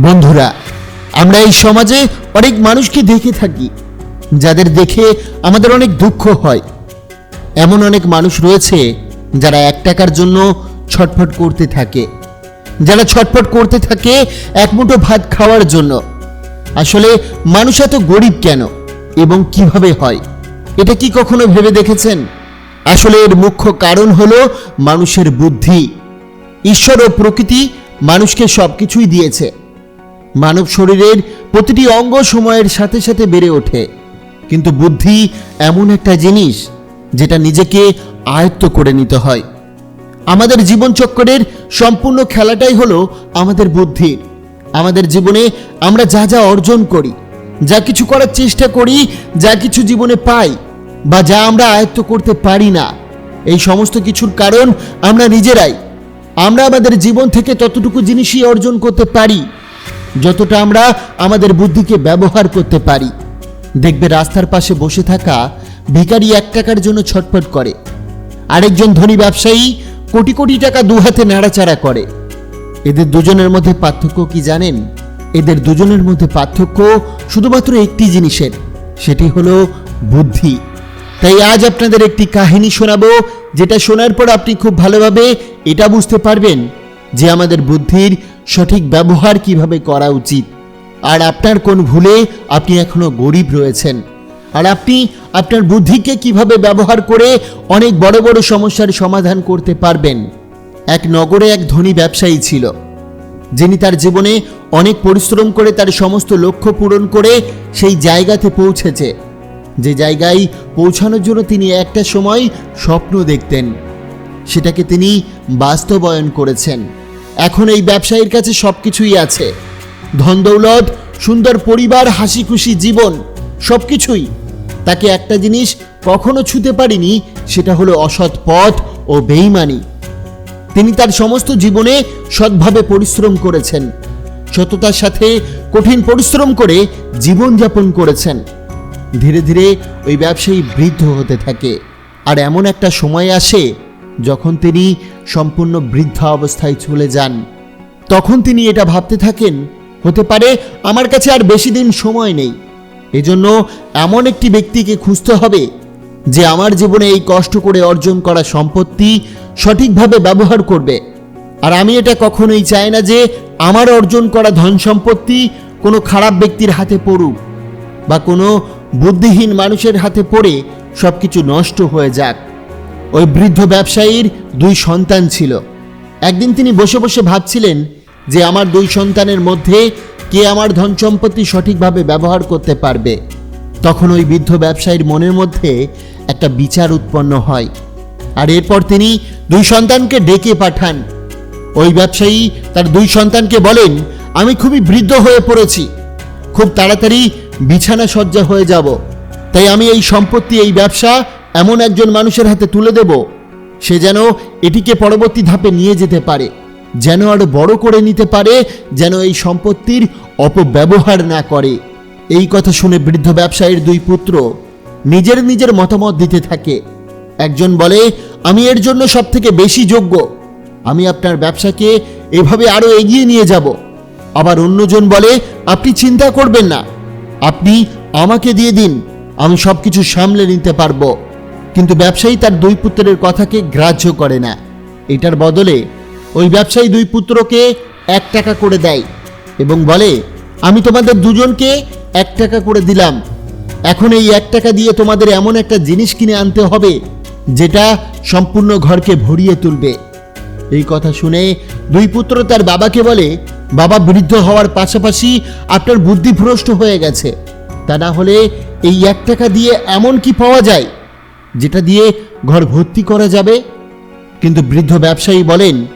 বন্ধুরা, আমরা এই সমাজে অনেক মানুষকে দেখে থাকি, যাদের দেখে আমাদের অনেক দুঃখ হয়। এমন অনেক মানুষ রয়েছে যারা এক টাকার জন্য ছটফট করতে থাকে। যারা ছটফট করতে থাকে এক মুঠো ভাত খাওয়ার জন্য। আসলে মানুষ এত গরিব কেন এবং কীভাবে হয়? এটা কি কখনো ভেবে দেখেছেন? আসলে এর মুখ্য কারণ হলো মানুষের বুদ্ধি। ঈশ্বর ও প্রকৃতি মানুষকে সবকিছুই দিয়েছে। মানব শরীরের প্রতিটি অঙ্গ সময়ের সাথে সাথে বেড়ে ওঠে। কিন্তু বুদ্ধি এমন একটা জিনিস যেটা নিজেকে আয়ত্ত করে নিতে হয়। আমাদের জীবনচক্রের সম্পূর্ণ খেলাটাই হলো আমাদের বুদ্ধি। আমাদের জীবনে আমরা যা যা অর্জন করি, যা কিছু করার চেষ্টা করি, যা কিছু জীবনে পাই বা যা আমরা আয়ত্ত করতে পারি না, এই সমস্ত কিছুর কারণ আমরা নিজেরাই। আমরা আমাদের জীবন থেকে ততটুকু জিনিসই অর্জন করতে পারি। যতটা আমরা আমাদের বুদ্ধিকে ব্যবহার করতে পারি। দেখবে রাস্তার পাশে বসে থাকা ভিখারি এক টাকার জন্য ছটফট করে। আরেকজন ধনী ব্যবসায়ী কোটি কোটি টাকা দুহাতে নাড়াচাড়া করে। এদের দুজনের মধ্যে পার্থক্য কি জানেন? এদের দুজনের মধ্যে পার্থক্য শুধুমাত্র একটি জিনিসের, সেটি হলো বুদ্ধি। তাই আজ আপনাদের একটি কাহিনী শোনাবো, যেটা শোনার পর আপনি খুব ভালোভাবে এটা বুঝতে পারবেন। যে আমাদের বুদ্ধির সঠিক ব্যবহার কীভাবে করা উচিত। আর আপনার কোন ভুলে আপনি এখনও গরিব রয়েছেন। আর আপনি আপনার বুদ্ধিকে কীভাবে ব্যবহার করে অনেক বড় বড় সমস্যার সমাধান করতে পারবেন। এক নগরে এক ধনী ব্যবসায়ী ছিল। যিনি তার জীবনে অনেক পরিশ্রম করে তার সমস্ত লক্ষ্য পূরণ করে সেই জায়গাতে পৌঁছেছে। যে জায়গায় পৌঁছানোর জন্য তিনি একটা সময় স্বপ্ন দেখতেন। সেটাকে তিনি বাস্তবায়ন করেছেন। এখন এই ব্যবসায়ীর কাছে সব কিছুই আছে। ধন দৌলত, সুন্দর পরিবার হাসি খুশি জীবন সব কিছুই তাকে একটা জিনিস কখনো ছুতে পারিনি, সেটা হলো অসৎ পথ ও বেইমানি। তিনি তার সমস্ত জীবনে সৎভাবে পরিশ্রম করেছেন। সততার সাথে কঠিন পরিশ্রম করে জীবনযাপন করেছেন। ধীরে ধীরে ওই ব্যবসায়ী বৃদ্ধ হতে থাকে। আর এমন একটা সময় আসে যখন তিনি সম্পূর্ণ বৃদ্ধা অবস্থায় চলে যান, তখন তিনি এটা ভাবতে থাকেন, হতে পারে আমার কাছে আর বেশি দিন সময় নেই। এজন্য এমন একটি ব্যক্তিকে খুঁজতে হবে যে আমার জীবনে এই কষ্ট করে অর্জন করা সম্পত্তি সঠিকভাবে ব্যবহার করবে। আর আমি এটা কখনোই চাই না যে আমার অর্জন করা ধন সম্পত্তি কোনো খারাপ ব্যক্তির হাতে পড়ুক বা কোনো বুদ্ধিহীন মানুষের হাতে পড়ে সব কিছু নষ্ট হয়ে যাক। ওই বৃদ্ধ ব্যবসায়ীর দুই সন্তান ছিল। একদিন তিনি বসে বসে ভাবছিলেন যে আমার দুই সন্তানের মধ্যে কে আমার ধন সম্পত্তি সঠিকভাবে ব্যবহার করতে পারবে। তখন ওই বৃদ্ধ ব্যবসায়ীর মনের মধ্যে একটা বিচার উৎপন্ন হয়। আর এরপর তিনি দুই সন্তানকে ডেকে পাঠান। ওই ব্যবসায়ী তার দুই সন্তানকে বলেন, আমি খুবই বৃদ্ধ হয়ে পড়েছি। খুব তাড়াতাড়ি বিছানা সজ্জা হয়ে যাব। তাই আমি এই সম্পত্তি, এই ব্যবসা এমন একজন মানুষের হাতে তুলে দেব, সে যেন এটিকে পরবর্তী ধাপে নিয়ে যেতে পারে, যেন আরও বড় করে নিতে পারে, যেন এই সম্পত্তির অপব্যবহার না করে। এই কথা শুনে বৃদ্ধ ব্যবসায়ীর দুই পুত্র নিজের নিজের মতামত দিতে থাকে। একজন বলে, আমি এর জন্য সব থেকে বেশি যোগ্য। আমি আপনার ব্যবসাকে এভাবে আরও এগিয়ে নিয়ে যাব। আবার অন্যজন বলে, আপনি চিন্তা করবেন না। আপনি আমাকে দিয়ে দিন, আমি সব কিছু সামলে নিতে পারব। কিন্তু ব্যবসায়ী তার দুই পুত্রের কথাকে গ্রাহ্য করে না। এটার বদলে ওই ব্যবসায়ী দুই পুত্রকে এক টাকা করে দেয় এবং বলে, আমি তোমাদের দুজনকে এক টাকা করে দিলাম। এখন এই এক টাকা দিয়ে তোমাদের এমন একটা জিনিস কিনে আনতে হবে, যেটা সম্পূর্ণ ঘরকে ভরিয়ে তুলবে। এই কথা শুনে দুই পুত্র তার বাবাকে বলে, বাবা বৃদ্ধ হওয়ার পাশাপাশি আপনার বুদ্ধি ভ্রষ্ট হয়ে গেছে। তা না হলে এই এক টাকা দিয়ে এমন কি পাওয়া যায়? যেটা দিয়ে ঘর ভর্তি করা যাবে। কিন্তু বৃদ্ধ ব্যবসায়ী বলেন,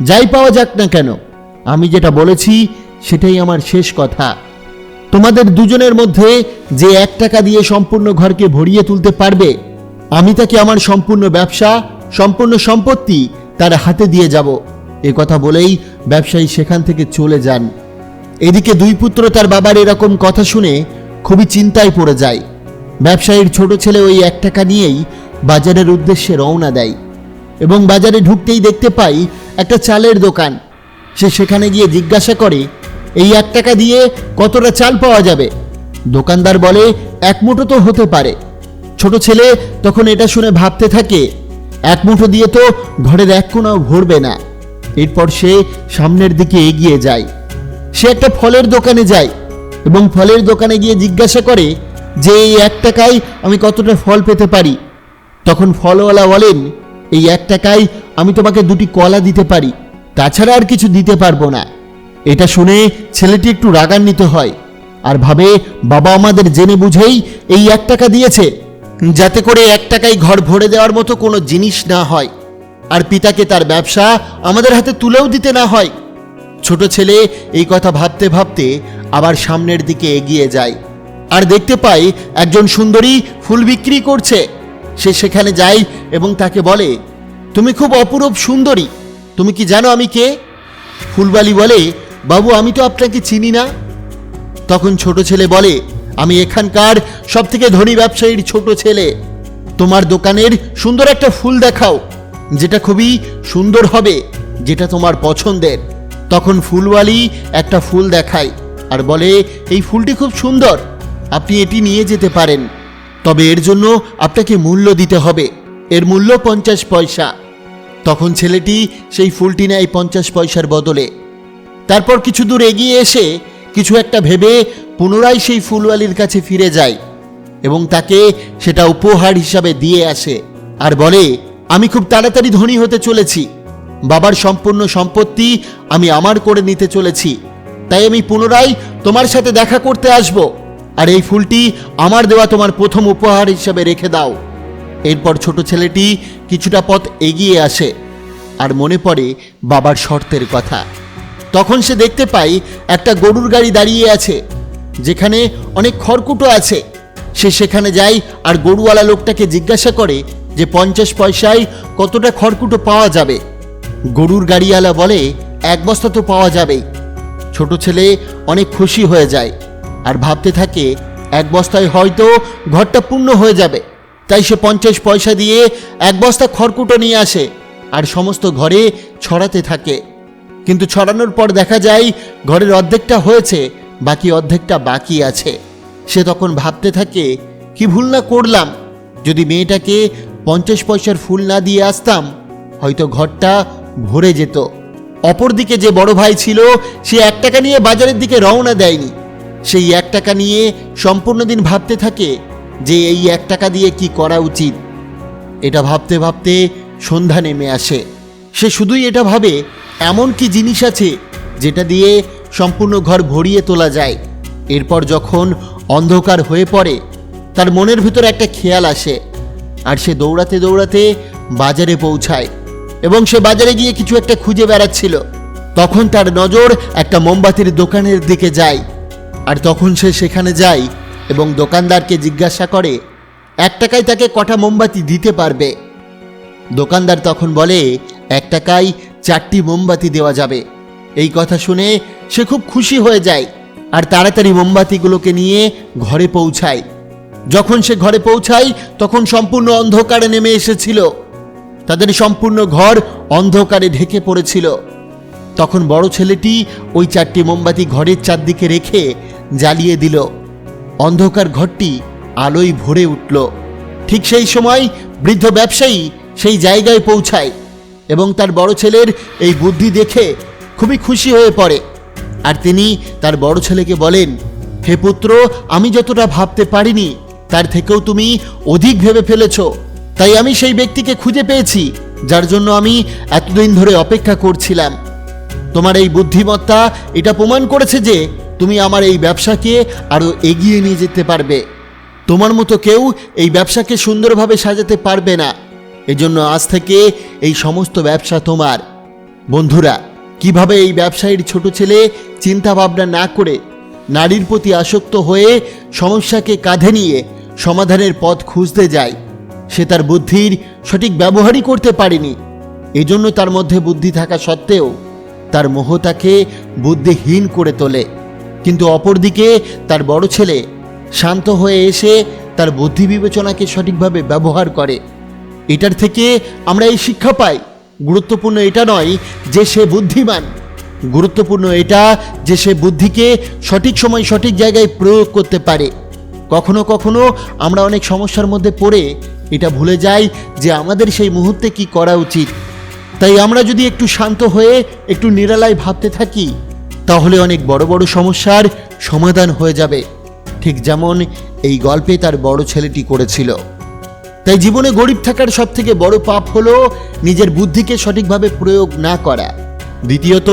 যাই পাওয়া যাক না কেন, আমি যেটা বলেছি সেটাই আমার শেষ কথা। তোমাদের দুজনের মধ্যে যে এক টাকা দিয়ে সম্পূর্ণ ঘরকে ভরিয়ে তুলতে পারবে, আমি তাকে আমার সম্পূর্ণ ব্যবসা, সম্পূর্ণ সম্পত্তি তার হাতে দিয়ে যাব। এ কথা বলেই ব্যবসায়ী সেখান থেকে চলে যান। এদিকে দুই পুত্র তার বাবার এরকম কথা শুনে খুবই চিন্তায় পড়ে যায়। ব্যবসায়ীর ছোট ছেলে ওই এক টাকা নিয়েই বাজারের উদ্দেশ্যে রওনা দেয় এবং বাজারে ঢুকতেই দেখতে পাই একটা চালের দোকান। সে সেখানে গিয়ে জিজ্ঞাসা করে, এই এক টাকা দিয়ে কতটা চাল পাওয়া যাবে? দোকানদার বলে, এক মুঠো তো হতে পারে। ছোট ছেলে তখন এটা শুনে ভাবতে থাকে, এক মুঠো দিয়ে তো ঘরের এক কোনাও ভরবে না। এরপর সে সামনের দিকে এগিয়ে যায়। সে একটা ফলের দোকানে যায় এবং ফলের দোকানে গিয়ে জিজ্ঞাসা করে যে এই এক টাকায় আমি কতটা ফল পেতে পারি? তখন ফলওয়ালা বলেন, এই এক টাকায় আমি তোমাকে দুটি কলা দিতে পারি, তাছাড়া আর কিছু দিতে পারব না। এটা শুনে ছেলেটি একটু রাগান্বিত হয় আর ভাবে, বাবা আমাদের জেনে বুঝেই এই এক টাকা দিয়েছে, যাতে করে এক টাকায় ঘর ভরে দেওয়ার মতো কোনো জিনিস না হয় আর পিতাকে তার ব্যবসা আমাদের হাতে তুলেও দিতে না হয়। ছোট ছেলে এই কথা ভাবতে ভাবতে আবার সামনের দিকে এগিয়ে যায়। আর দেখতে পাই একজন সুন্দরী ফুল বিক্রি করছে। সে সেখানে যায় এবং তাকে বলে, তুমি খুব অপরূপ সুন্দরী। তুমি কি জানো আমি কে? ফুলবালি বলে, বাবু, আমি তো আপনাকে চিনি না। তখন ছোট ছেলে বলে, আমি এখানকার সব থেকে ধনী ব্যবসায়ীর ছোট ছেলে। তোমার দোকানের সুন্দর একটা ফুল দেখাও, যেটা খুবই সুন্দর হবে, যেটা তোমার পছন্দের। তখন ফুলওয়ালি একটা ফুল দেখায় আর বলে, এই ফুলটি খুব সুন্দর। আপনি এটি নিয়ে যেতে পারেন। তবে এর জন্য আপনাকে মূল্য দিতে হবে। এর মূল্য পঞ্চাশ পয়সা। তখন ছেলেটি সেই ফুলটি নেয় পঞ্চাশ পয়সার বদলে। তারপর কিছু দূর এগিয়ে এসে কিছু একটা ভেবে পুনরায় সেই ফুলওয়ালির কাছে ফিরে যায় এবং তাকে সেটা উপহার হিসাবে দিয়ে আসে আর বলে, আমি খুব তাড়াতাড়ি ধনী হতে চলেছি। বাবার সম্পূর্ণ সম্পত্তি আমি আমার করে নিতে চলেছি। তাই আমি পুনরায় তোমার সাথে দেখা করতে আসব। আর এই ফুলটি আমার দেওয়া তোমার প্রথম উপহার হিসাবে রেখে দাও। এরপর ছোট ছেলেটি কিছুটা পথ এগিয়ে আসে আর মনে পড়ে বাবার শর্তের কথা। তখন সে দেখতে পাই একটা গরুর গাড়ি দাঁড়িয়ে আছে, যেখানে অনেক খড়কুটো আছে। সে সেখানে যায় আর গরুওয়ালা লোকটাকে জিজ্ঞাসা করে যে পঞ্চাশ পয়সায় কতটা খড়কুটো পাওয়া যাবে। গরুর গাড়িওয়ালা বলে, এক বস্তা তো পাওয়া যাবেই। ছোট ছেলে অনেক খুশি হয়ে যায়। আর ভাবতে থাকে, এক বস্তায় হয়তো ঘরটা পূর্ণ হয়ে যাবে। তাই সে পঞ্চাশ পয়সা দিয়ে এক বস্তা খড়কুটো নিয়ে আসে আর সমস্ত ঘরে ছড়াতে থাকে। কিন্তু ছড়ানোর পর দেখা যায়, ঘরের অর্ধেকটা হয়েছে, বাকি অর্ধেকটা বাকি আছে। সে তখন ভাবতে থাকে, কি ভুল না করলাম? যদি মেয়েটাকে পঞ্চাশ পয়সার ফুল না দিয়ে আসতাম, হয়তো ঘরটা ভরে যেত। অপরদিকে যে বড় ভাই ছিল, সে এক টাকা নিয়ে বাজারের দিকে রওনা দেয়নি। সেই এক টাকা নিয়ে সম্পূর্ণ দিন ভাবতে থাকে যে এই এক টাকা দিয়ে কি করা উচিত। এটা ভাবতে ভাবতে সন্ধ্যা নেমে আসে। সে শুধুই এটা ভাবে, এমন কি জিনিস আছে যেটা দিয়ে সম্পূর্ণ ঘর ভরিয়ে তোলা যায়। এরপর যখন অন্ধকার হয়ে পড়ে, তার মনের ভিতর একটা খেয়াল আসে আর সে দৌড়াতে দৌড়াতে বাজারে পৌঁছায় এবং সে বাজারে গিয়ে কিছু একটা খুঁজে বেড়াচ্ছিল। তখন তার নজর একটা মোমবাতির দোকানের দিকে যায়। আর তখন সে সেখানে যায় এবং দোকানদারকে জিজ্ঞাসা করে, এক টাকায় তাকে কটা মোমবাতি দিতে পারবে? দোকানদার তখন বলে, এক টাকায় চারটি মোমবাতি দেওয়া যাবে। এই কথা শুনে সে খুব খুশি হয়ে যায় আর তাড়াতাড়ি মোমবাতিগুলোকে নিয়ে ঘরে পৌঁছায়। যখন সে ঘরে পৌঁছায়, তখন সম্পূর্ণ অন্ধকারে নেমে এসেছিল। তাদের সম্পূর্ণ ঘর অন্ধকারে ঢেকে পড়েছিল। তখন বড় ছেলেটি ওই চারটি মোমবাতি ঘরের চারদিকে রেখে জ্বালিয়ে দিল। অন্ধকার ঘরটি আলোয় ভরে উঠল। ঠিক সেই সময় বৃদ্ধ ব্যবসায়ী সেই জায়গায় পৌঁছায় এবং তার বড় ছেলের এই বুদ্ধি দেখে খুবই খুশি হয়ে পড়ে। আর তিনি তার বড় ছেলেকে বলেন, হে পুত্র, আমি যতটা ভাবতে পারিনি, তার থেকেও তুমি অধিক ভেবে ফেলেছ। তাই আমি সেই ব্যক্তিকে খুঁজে পেয়েছি, যার জন্য আমি এতদিন ধরে অপেক্ষা করছিলাম। তোমার এই বুদ্ধিমত্তা এটা প্রমাণ করেছে যে তুমি আমার এই ব্যবসাকে আরও এগিয়ে নিয়ে যেতে পারবে। তোমার মতো কেউ এই ব্যবসাকে সুন্দরভাবে সাজাতে পারবে না। এজন্য আজ থেকে এই সমস্ত ব্যবসা তোমার। বন্ধুরা, কীভাবে এই ব্যবসায়ীর ছোট ছেলে চিন্তা ভাবনা না করে নারীর প্রতি আসক্ত হয়ে সমস্যাকে কাঁধে নিয়ে সমাধানের পথ খুঁজতে যায়, সে তার বুদ্ধির সঠিক ব্যবহারই করতে পারেনি। এজন্য তার মধ্যে বুদ্ধি থাকা সত্ত্বেও তার মোহ তাকে বুদ্ধিহীন করে তোলে। কিন্তু অপরদিকে তার বড় ছেলে শান্ত হয়ে এসে তার বুদ্ধি বিবেচনাকে সঠিকভাবে ব্যবহার করে। এটার থেকে আমরা এই শিক্ষা পাই, গুরুত্বপূর্ণ এটা নয় যে সে বুদ্ধিমান। গুরুত্বপূর্ণ এটা যে সে বুদ্ধিকে সঠিক সময় সঠিক জায়গায় প্রয়োগ করতে পারে। কখনো কখনো আমরা অনেক সমস্যার মধ্যে পড়ে এটা ভুলে যাই যে আমাদের সেই মুহূর্তে কি করা উচিত। তাই আমরা যদি একটু শান্ত হয়ে একটু নিরালায় ভাবতে থাকি, তাহলে অনেক বড় বড় সমস্যার সমাধান হয়ে যাবে। ঠিক যেমন এই গল্পে তার বড় ছেলেটি করেছিল। তাই জীবনে গরিব থাকার সব থেকে বড় পাপ হলো নিজের বুদ্ধিকে সঠিকভাবে প্রয়োগ না করা। দ্বিতীয়ত,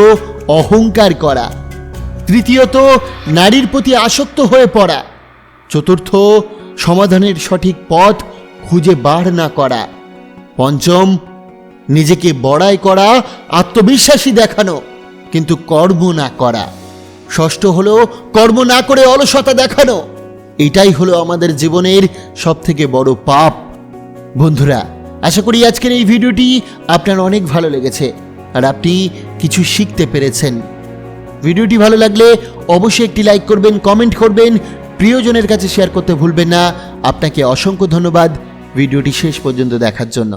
অহংকার করা। তৃতীয়ত, নারীর প্রতি আসক্ত হয়ে পড়া। চতুর্থ, সমাধানের সঠিক পথ খুঁজে বার না করা। পঞ্চম নিজেকে বড়াই করা, আত্মবিশ্বাসী দেখানো, কিন্তু কর্ম না করা। ষষ্ঠ হলো কর্ম না করে অলসতা দেখানো। এটাই হলো আমাদের জীবনের সব থেকে বড় পাপ। বন্ধুরা, আশা করি আজকের এই ভিডিওটি আপনার অনেক ভালো লেগেছে, আর আপনি কিছু শিখতে পেরেছেন। ভিডিওটি ভালো লাগলে অবশ্যই একটি লাইক করবেন, কমেন্ট করবেন, প্রিয়জনের কাছে শেয়ার করতে ভুলবেন না। আপনাকে অসংখ্য ধন্যবাদ। ভিডিওটি শেষ পর্যন্ত দেখার জন্য।